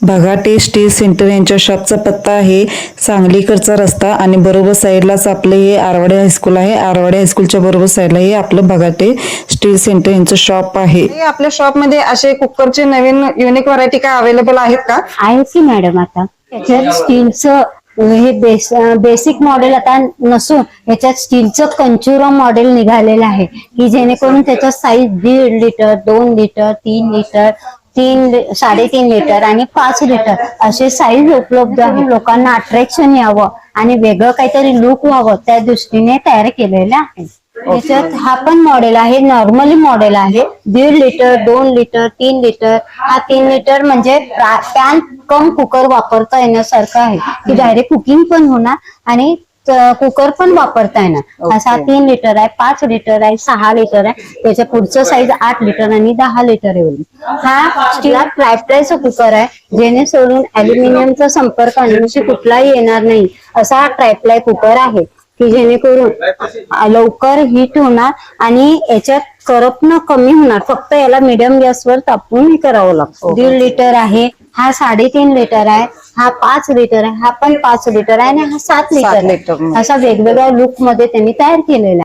बघाटे steel centre यांच्या शॉपचा पत्ता आहे. सांगलीकडचा रस्ता आणि बरोबर साईडलाच आपले हे आरवाडे हायस्कूल आहे. आरवाडे हायस्कूलच्या बरोबर साईडला हे आपलं बघाटे स्टील सेंटर यांचं शॉप आहे. हे आपल्या शॉपमध्ये असे कुकरचे नवीन युनिक व्हरायटी काय अवेलेबल आहेत का? आहे की मॅडम आता? त्याच्यात स्टीलचं हे बेस बेसिक मॉडेल आता नसून ह्याच्यात स्टीलचं कंचुरा मॉडेल निघालेलं आहे. की जेणेकरून त्याच्या साईज दीड लिटर दोन लिटर तीन लिटर तीन साडेतीन लिटर आणि पाच लिटर असे साईज उपलब्ध आहे. लोकांना अट्रॅक्शन यावं आणि वेगळं काहीतरी लुक व्हावं त्या दृष्टीने तयार केलेलं आहे. त्याच्यात हा पण मॉडेल आहे नॉर्मली मॉडेल आहे. दीड लिटर दोन लिटर तीन लिटर. हा तीन लिटर म्हणजे पॅन कम कुकर वापरता येण्यासारखं आहे. की डायरेक्ट कुकिंग पण होणार आणि कुकर पण वापरता येणार असा तीन लिटर आहे पाच लिटर आहे सहा लिटर आहे. त्याच्या पुढचं साईज आठ लिटर आणि दहा लिटर एवढी हा स्टील ट्रायप्लायचा कुकर आहे जेणेकरून अल्युमिनियमचा संपर्क अनुषी कुठलाही येणार नाही. असा हा ट्रायप्लाय कुकर आहे की जेणेकरून लवकर हीट होणार आणि याच्यात करपणं कमी होणार. फक्त याला मिडियम गॅसवर तापून हे करावं लागतं. दीड लिटर आहे हा साडेतीन लिटर आहे. हा पाच लिटर आहे हा पण पाच लिटर आहे आणि हा सात लिटर लिटर आहे. असा वेगवेगळ्या लुकमध्ये त्यांनी तयार केलेला आहे